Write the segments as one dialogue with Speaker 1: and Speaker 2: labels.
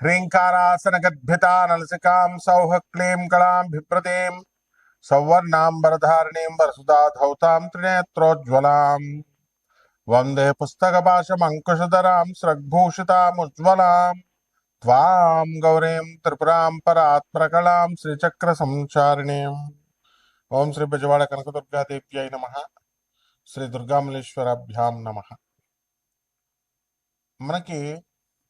Speaker 1: హ్రీంకారాసనగద్భితా నలసికాం సౌహ క్లీం కళాం బిభ్రతీం సౌవర్ణాంబరధారిణీం వరసుదా ధౌతాం త్రినేత్రోజ్వలాం వందే పుస్తకపాశమంకుశధరాం స్రగ్భూషితాముజ్వలాం త్వాం గౌరీం త్రిపురాం పరాత్మకళాం శ్రీచక్ర సంచారిణీం ఓం శ్రీ బెజవాడ కనకదుర్గాదేవ్యై నమ శ్రీ దుర్గామలేశ్వరాభ్యాం నమ మనకి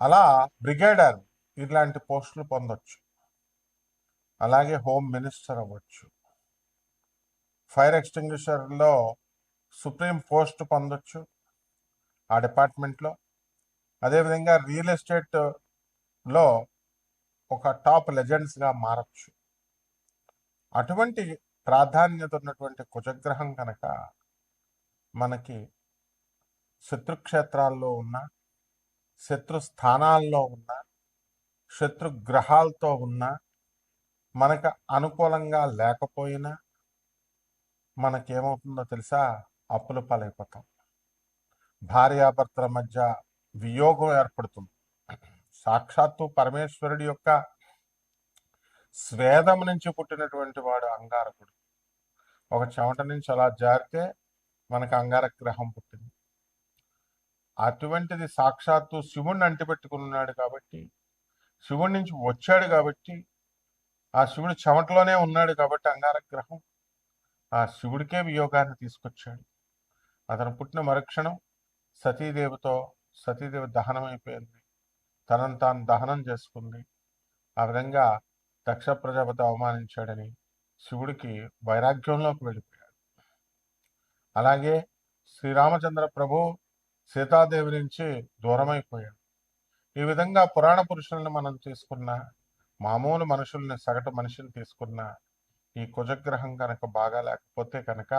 Speaker 1: అలా బ్రిగేడర్ ఇలాంటి పోస్టులు పొందొచ్చు. అలాగే హోమ్ మినిస్టర్ అవ్వచ్చు. ఫైర్ ఎక్స్టింగ్విషర్లో సుప్రీం పోస్ట్ పొందొచ్చు ఆ డిపార్ట్మెంట్లో. అదేవిధంగా రియల్ ఎస్టేట్లో ఒక టాప్ లెజెండ్స్గా మారచ్చు. అటువంటి ప్రాధాన్యత ఉన్నటువంటి కుజగ్రహం కనుక మనకి శత్రుక్షేత్రాల్లో ఉన్న శత్రు స్థానాల్లో ఉన్న శత్రు గ్రహాలతో ఉన్న మనకు అనుకూలంగా లేకపోయినా మనకేమవుతుందో తెలుసా? అప్పుల పాలైపోతాం. భార్యాభర్తల మధ్య వియోగం ఏర్పడుతుంది. సాక్షాత్తు పరమేశ్వరుడి యొక్క స్వేదం నుంచి పుట్టినటువంటి వాడు అంగారకుడు. ఒక చెమట నుంచి అలా జారితే మనకు అంగారక గ్రహం పుట్టింది. అటువంటిది సాక్షాత్తు శివుణ్ణి అంటిపెట్టుకున్నాడు కాబట్టి శివుడి నుంచి వచ్చాడు కాబట్టి ఆ శివుడు చెమటలోనే ఉన్నాడు కాబట్టి అంగారక గ్రహం ఆ శివుడికే వియోగాన్ని తీసుకొచ్చాడు. అతను పుట్టిన మరుక్షణం సతీదేవితో సతీదేవి దహనం అయిపోయింది తనను తాను దహనం చేసుకుంది. ఆ విధంగా దక్ష ప్రజాపతి అవమానించాడని శివుడికి వైరాగ్యంలోకి వెళ్ళిపోయాడు. అలాగే శ్రీరామచంద్ర ప్రభు సీతాదేవి నుంచి దూరమైపోయాడు. ఈ విధంగా పురాణ పురుషుల్ని మనం తీసుకున్న మామూలు మనుషుల్ని సగటు మనిషిని తీసుకున్న ఈ కుజగ్రహం కనుక బాగా లేకపోతే కనుక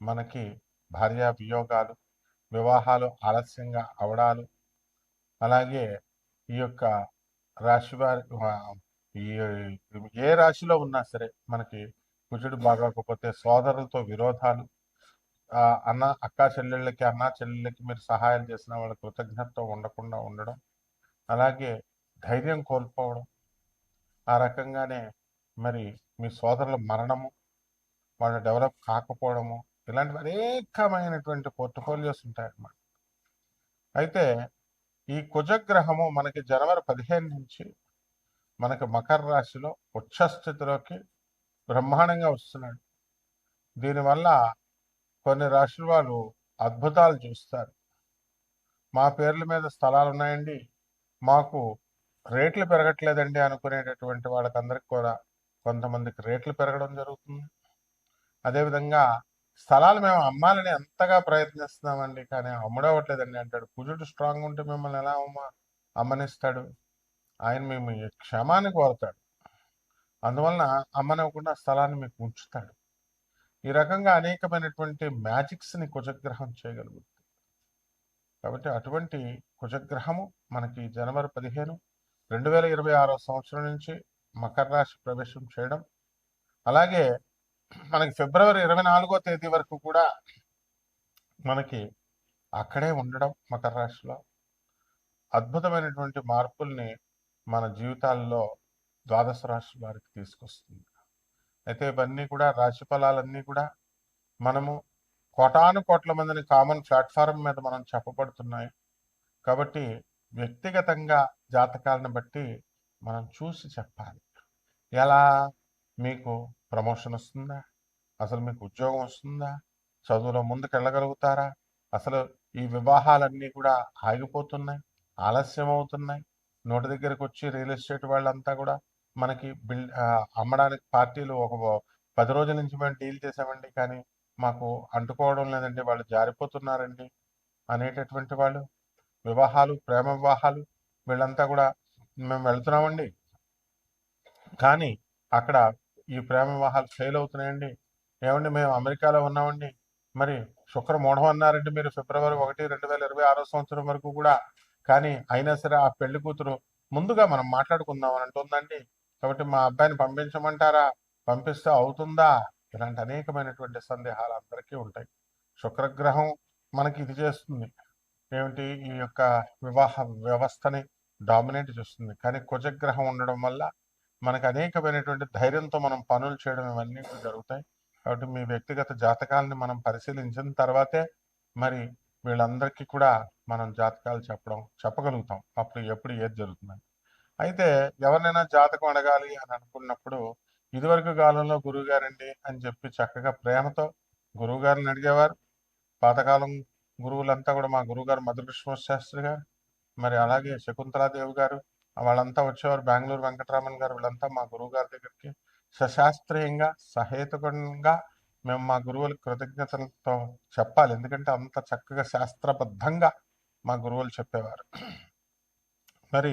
Speaker 1: మనకి భార్యా వియోగాలు వివాహాలు ఆలస్యంగా అవడాలు అలాగే ఈ యొక్క రాశి వారి ఈ ఏ రాశిలో ఉన్నా సరే మనకి కుజుడు బాగోకపోతే సోదరులతో విరోధాలు అన్న అక్క చెల్లెళ్ళకి అన్న చెల్లెళ్ళకి మీరు సహాయం చేసిన వాళ్ళ కృతజ్ఞతతో ఉండకుండా ఉండడం అలాగే ధైర్యం కోల్పోవడం ఆ రకంగానే మరి మీ సోదరుల మరణము వాళ్ళు డెవలప్ కాకపోవడము ఇలాంటివి అనేకమైనటువంటి పోర్ట్ఫోలియోస్ ఉంటాయన్నమాట. అయితే ఈ కుజగ్రహము మనకి జనవరి పదిహేను నుంచి మనకి మకర రాశిలో ఉచ్చస్థితిలోకి బ్రహ్మాండంగా వస్తున్నాడు. దీనివల్ల కొన్ని రాశుల వాళ్ళు అద్భుతాలు చూస్తారు. మా పేర్ల మీద స్థలాలు ఉన్నాయండి. మాకు రేట్లు పెరగట్లేదండి అనుకునేటటువంటి వాళ్ళకందరికి కూడా కొంతమందికి రేట్లు పెరగడం జరుగుతుంది. అదేవిధంగా స్థలాలు మేము అమ్మాలని ఎంతగా ప్రయత్నిస్తున్నామండి కానీ అమ్ముడవట్లేదండి అంటాడు. కుజుడు స్ట్రాంగ్ ఉంటే మిమ్మల్ని ఎలా అమ్మ అమ్మనిస్తాడు? ఆయన మేము ఈ క్షమాన్ని కోరుతాడు. అందువలన అమ్మనివ్వకుండా స్థలాన్ని మీకు ఉంచుతాడు. ఈ రకంగా అనేకమైనటువంటి మ్యాజిక్స్ని కుజగ్రహం చేయగలుగుతుంది. కాబట్టి అటువంటి కుజగ్రహము మనకి జనవరి పదిహేను రెండు వేల ఇరవై ఆరో సంవత్సరం నుంచి మకర రాశి ప్రవేశం చేయడం అలాగే మనకి ఫిబ్రవరి ఇరవై నాలుగో తేదీ వరకు కూడా మనకి అక్కడే ఉండడం మకర రాశిలో. అద్భుతమైనటువంటి మార్పుల్ని మన జీవితాల్లో ద్వాదశ రాశి వారికి తీసుకొస్తుంది. అయితే ఇవన్నీ కూడా రాశి ఫలాలన్నీ కూడా మనము కోటాను కోట్ల మందిని కామన్ ప్లాట్ఫారం మీద మనం చెప్పబడుతున్నాయి. కాబట్టి వ్యక్తిగతంగా జాతకాలను బట్టి మనం చూసి చెప్పాలి. ఎలా? మీకు ప్రమోషన్ వస్తుందా? అసలు మీకు ఉద్యోగం వస్తుందా? చదువులో ముందుకు వెళ్ళగలుగుతారా అసలు ఈ వివాహాలన్నీ కూడా ఆగిపోతున్నాయి ఆలస్యం అవుతున్నాయి నోటి దగ్గరకు వచ్చి రియల్ ఎస్టేట్ వాళ్ళంతా కూడా మనకి బిల్ అమ్మడానికి పార్టీలు ఒక పది రోజుల నుంచి మేము డీల్ చేసామండి కానీ మాకు అంటుకోవడం లేదండి. వాళ్ళు జారిపోతున్నారండి అనేటటువంటి వాళ్ళు. వివాహాలు ప్రేమ వివాహాలు వీళ్ళంతా కూడా మేము వెళ్తున్నామండి. కానీ అక్కడ ఈ ప్రేమ వివాహాలు ఫెయిల్ అవుతున్నాయండి. ఏమండి మేము అమెరికాలో ఉన్నామండి. మరి శుక్ర మూఢం అన్నారండి మీరు ఫిబ్రవరి ఒకటి రెండు వేల ఇరవై ఆరో సంవత్సరం వరకు కూడా. కానీ అయినా సరే ఆ పెళ్ళి కూతురు ముందుగా మనం మాట్లాడుకుందాం అని అంటుందండి. కాబట్టి మా అబ్బాయిని పంపించమంటారా? పంపిస్తే అవుతుందా? ఇలాంటి అనేకమైనటువంటి సందేహాలు అందరికీ ఉంటాయి. శుక్రగ్రహం మనకి ఇది చేస్తుంది. ఏమిటి? ఈ యొక్క వివాహ వ్యవస్థని డామినేట్ చేస్తుంది. కానీ కుజగ్రహం ఉండడం వల్ల మనకు అనేకమైనటువంటి ధైర్యంతో మనం పనులు చేయడం ఇవన్నీ కూడా జరుగుతాయి. కాబట్టి మీ వ్యక్తిగత జాతకాలని మనం పరిశీలించిన తర్వాతే మరి వీళ్ళందరికీ కూడా మనం జాతకాలు చెప్పడం చెప్పగలుగుతాం. అప్పుడు ఎప్పుడు ఏది జరుగుతుందని అయితే ఎవరినైనా జాతకం అడగాలి అని అనుకున్నప్పుడు ఇదివరకు కాలంలో గురువుగారండి అని చెప్పి చక్కగా ప్రేమతో గురువుగారిని అడిగేవారు. పాతకాలం గురువులంతా కూడా మా గురువుగారు మధుకృష్ణ శాస్త్రి గారు మరి అలాగే శకుంతలాదేవి గారు వాళ్ళంతా వచ్చేవారు బెంగళూరు వెంకటరామన్ గారు వీళ్ళంతా మా గురువు గారి దగ్గరికి. సశాస్త్రీయంగా సహేతుకంగా మేము మా గురువులకు కృతజ్ఞతలతో చెప్పాలి. ఎందుకంటే అంత చక్కగా శాస్త్రబద్ధంగా మా గురువులు చెప్పేవారు. మరి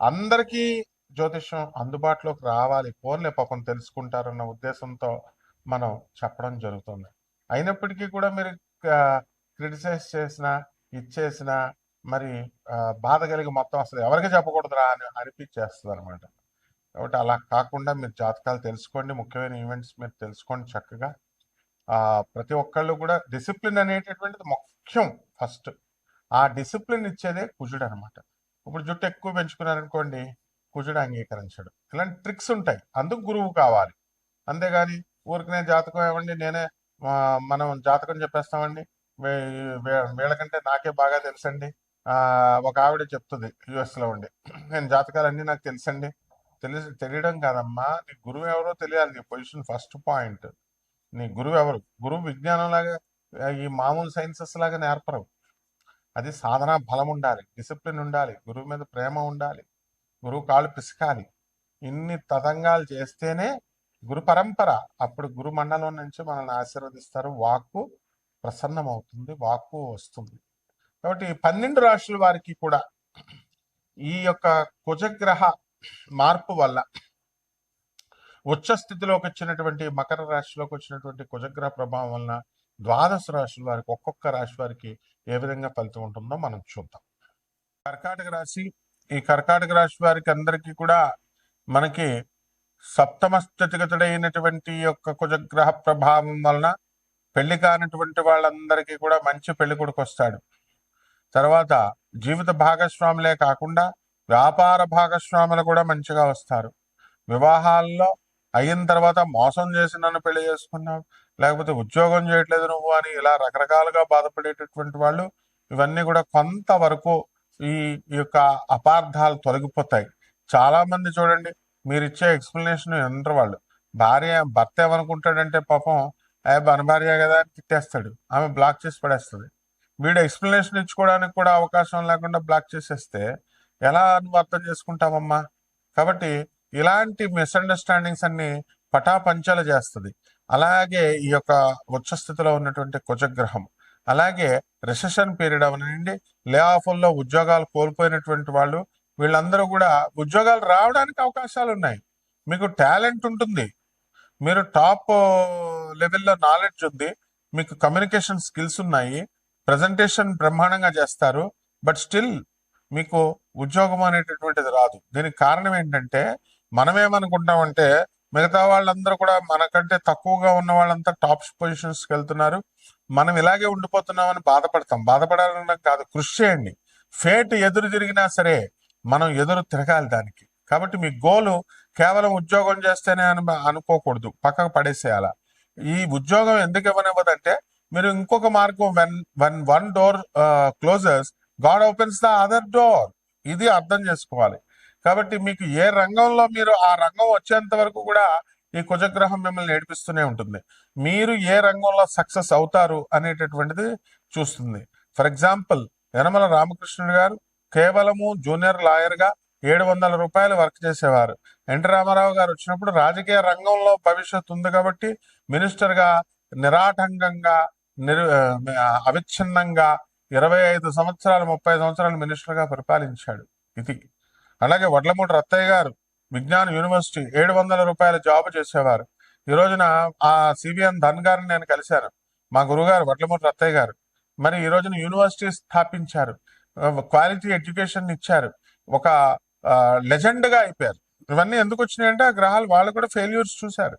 Speaker 1: అందరికీ జ్యోతిష్యం అందుబాటులోకి రావాలి. ఫోన్లే పాపం తెలుసుకుంటారన్న ఉద్దేశంతో మనం చెప్పడం జరుగుతుంది. అయినప్పటికీ కూడా మీరు క్రిటిసైజ్ చేసిన ఇచ్చేసిన మరి బాధ కలిగి మొత్తం అసలు ఎవరికి చెప్పకూడదురా అని అనిపించేస్తుంది అనమాట కాబట్టి అలా కాకుండా మీరు జాతకాలు తెలుసుకోండి. ముఖ్యమైన ఈవెంట్స్ మీరు తెలుసుకోండి చక్కగా. ప్రతి ఒక్కళ్ళు కూడా డిసిప్లిన్ అనేటటువంటిది ముఖ్యం ఫస్ట్. ఆ డిసిప్లిన్ ఇచ్చేదే కుజుడు అనమాట ఇప్పుడు జుట్టు ఎక్కువ పెంచుకున్నారనుకోండి కుజుడు అంగీకరించడు. ఇలాంటి ట్రిక్స్ ఉంటాయి. అందుకు గురువు కావాలి. అంతేగాని ఊరికనే జాతకం ఏమండి నేనే మనం జాతకం చెప్పేస్తామండి. వీళ్ళకంటే నాకే బాగా తెలుసండి. ఒక ఆవిడ చెప్తుంది యుఎస్లో ఉండి. నేను జాతకాలన్నీ నాకు తెలుసండి. తెలిసి తెలియడం కాదమ్మా నీ గురువు ఎవరో తెలియాలి నీ పొజిషన్ ఫస్ట్ పాయింట్. నీ గురువు ఎవరు? గురువు విజ్ఞానం లాగా ఈ మామూలు సైన్సెస్ లాగా నేర్పరు. అది సాధన బలం ఉండాలి డిసిప్లిన్ ఉండాలి గురువు మీద ప్రేమ ఉండాలి గురువు కాళ్ళు పిసకాలి. ఇన్ని తతంగాలు చేస్తేనే గురు పరంపర. అప్పుడు గురు మండలం నుంచి మనల్ని ఆశీర్వదిస్తారు వాక్కు ప్రసన్నమవుతుంది వాక్కు వస్తుంది. కాబట్టి పన్నెండు రాశుల వారికి కూడా ఈ యొక్క కుజగ్రహ మార్పు వల్ల ఉచ్చ స్థితిలోకి వచ్చినటువంటి మకర రాశిలోకి వచ్చినటువంటి కుజగ్రహ ప్రభావం వలన ద్వాదశ రాశుల వారికి ఒక్కొక్క రాశి వారికి ఏ విధంగా ఫలితం ఉంటుందో మనం చూద్దాం. కర్కాటక రాశి ఈ కర్కాటక రాశి వారికి అందరికీ కూడా మనకి సప్తమ స్థితిగతుడైనటువంటి యొక్క కుజగ్రహ ప్రభావం వలన పెళ్ళి కానటువంటి వాళ్ళందరికీ కూడా మంచి పెళ్ళి కొడుకు వస్తాడు. తర్వాత జీవిత భాగస్వాములే కాకుండా వ్యాపార భాగస్వాములు కూడా మంచిగా వస్తారు. వివాహాల్లో అయిన తర్వాత మోసం చేసి నన్ను పెళ్ళి చేసుకున్నావు లేకపోతే ఉద్యోగం చేయట్లేదు నువ్వు అని ఇలా రకరకాలుగా బాధపడేటటువంటి వాళ్ళు ఇవన్నీ కూడా కొంతవరకు ఈ యొక్క అపార్థాలు తొలగిపోతాయి. చాలా మంది చూడండి మీరు ఇచ్చే ఎక్స్ప్లెనేషన్ వినరు వాళ్ళు. భార్య భర్త ఏమనుకుంటాడంటే పాపం ఏ మన భార్య కదా అని తిట్టేస్తాడు. ఆమె బ్లాక్ చేసి పడేస్తుంది. వీడు ఎక్స్ప్లెనేషన్ ఇచ్చుకోవడానికి కూడా అవకాశం లేకుండా బ్లాక్ చేసేస్తే ఎలా నువ్వు అర్థం చేసుకుంటావమ్మా? కాబట్టి ఇలాంటి మిస్అండర్స్టాండింగ్స్ అన్ని పటాపంచాలు చేస్తుంది. అలాగే ఈ యొక్క ఉచ్చస్థితిలో ఉన్నటువంటి కుజగ్రహం అలాగే రిసెషన్ పీరియడ్ అవనండి లే ఆఫ్ల్లో ఉద్యోగాలు కోల్పోయినటువంటి వాళ్ళు వీళ్ళందరూ కూడా ఉద్యోగాలు రావడానికి అవకాశాలు ఉన్నాయి. మీకు టాలెంట్ ఉంటుంది. మీరు టాప్ లెవెల్లో నాలెడ్జ్ ఉంది. మీకు కమ్యూనికేషన్ స్కిల్స్ ఉన్నాయి. ప్రజెంటేషన్ బ్రహ్మాండంగా చేస్తారు. బట్ స్టిల్ మీకు ఉద్యోగం అనేటటువంటిది రాదు. దీనికి కారణం ఏంటంటే మనమేమనుకుంటామంటే మిగతా వాళ్ళందరూ కూడా మనకంటే తక్కువగా ఉన్న వాళ్ళంతా టాప్ పొజిషన్స్కి వెళ్తున్నారు. మనం ఇలాగే ఉండిపోతున్నామని బాధపడతాం. బాధపడాలన్న కాదు కృషి చేయండి. ఫేట్ ఎదురు తిరిగినా సరే మనం ఎదురు తిరగాలి దానికి. కాబట్టి మీ గోలు కేవలం ఉద్యోగం చేస్తేనే అని అనుకోకూడదు. పక్కకు పడేసేయాల. ఈ ఉద్యోగం ఎందుకు ఇవ్వనివ్వదంటే మీరు ఇంకొక మార్గం when one one door closes god opens the other door ఇది అర్థం చేసుకోవాలి. కాబట్టి మీకు ఏ రంగంలో మీరు ఆ రంగం వచ్చేంత వరకు కూడా ఈ కుజగ్రహం మిమ్మల్ని నేర్పిస్తూనే ఉంటుంది. మీరు ఏ రంగంలో సక్సెస్ అవుతారు అనేటటువంటిది చూస్తుంది. ఫర్ ఎగ్జాంపుల్ యనమల రామకృష్ణుడు గారు కేవలము జూనియర్ లాయర్గా ఏడు వందల రూపాయలు వర్క్ చేసేవారు. ఎన్టీ రామారావు గారు వచ్చినప్పుడు రాజకీయ రంగంలో భవిష్యత్తు ఉంది కాబట్టి మినిస్టర్గా నిరాటంకంగా నిరు అవిచ్ఛిన్నంగా ఇరవై ఐదు సంవత్సరాలు ముప్పై సంవత్సరాలు మినిస్టర్గా పరిపాలించాడు. ఇది అలాగే వడ్లమూడి రత్తయ్య గారు విజ్ఞాన యూనివర్సిటీ ఏడు వందల రూపాయల జాబ్ చేసేవారు. ఈ రోజున ఆ సిబిఎన్ ధన్ గారిని నేను కలిశాను. మా గురుగారు వడ్లమూడి రత్తయ్య గారు. మరి ఈ రోజున యూనివర్సిటీ స్థాపించారు. క్వాలిటీ ఎడ్యుకేషన్ ఇచ్చారు. ఒక లెజెండ్గా అయిపోయారు. ఇవన్నీ ఎందుకు వచ్చినాయంటే ఆ గ్రహాలు వాళ్ళు కూడా ఫెయిల్యూర్స్ చూశారు.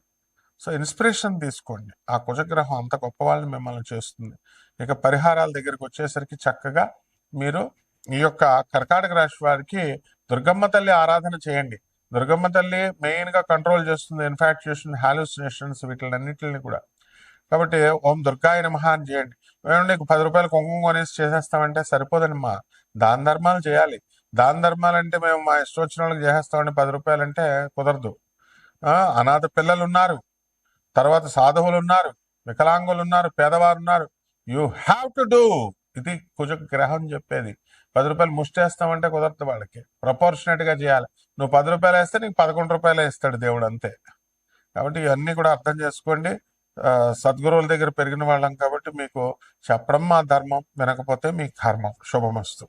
Speaker 1: సో ఇన్స్పిరేషన్ తీసుకోండి. ఆ కుజగ్రహం అంత గొప్ప వాళ్ళని మిమ్మల్ని చేస్తుంది. ఇక పరిహారాల దగ్గరికి వచ్చేసరికి చక్కగా మీరు ఈ యొక్క కర్కాటక రాశి వారికి దుర్గమ్మ తల్లి ఆరాధన చేయండి. దుర్గమ్మ తల్లి మెయిన్గా కంట్రోల్ చేస్తుంది ఇన్ఫాక్చుయేషన్ హాలుసినేషన్స్ వీటిలన్నిటిని కూడా. కాబట్టి ఓం దుర్గాయ నమః అని చేయండి. మేము నీకు పది రూపాయలు కుంకుమ కొనేసి చేసేస్తామంటే సరిపోదమ్మా దాన ధర్మాలు చేయాలి. దాన ధర్మాలు అంటే మేము మా ఇష్టం వచ్చిన వాళ్ళకి చేసేస్తామండి. పది రూపాయలు అంటే కుదరదు అనాథ పిల్లలు ఉన్నారు తర్వాత సాధువులు ఉన్నారు వికలాంగులు ఉన్నారు పేదవారు ఉన్నారు యు హ్యావ్ టు డూ ఇది కుజ గ్రహం చెప్పేది. పది రూపాయలు ముష్టేస్తామంటే కుదరదు వాళ్ళకి. ప్రపోర్షనేట్గా చేయాలి. నువ్వు పది రూపాయలు వేస్తే నీకు పదకొండు రూపాయలు ఇస్తాడు దేవుడు అంతే. కాబట్టి ఇవన్నీ కూడా అర్థం చేసుకోండి. సద్గురువుల దగ్గర పెరిగిన వాళ్ళం కాబట్టి మీకు చెప్పడం మా ధర్మం వినకపోతే మీ కర్మం. శుభమస్తు.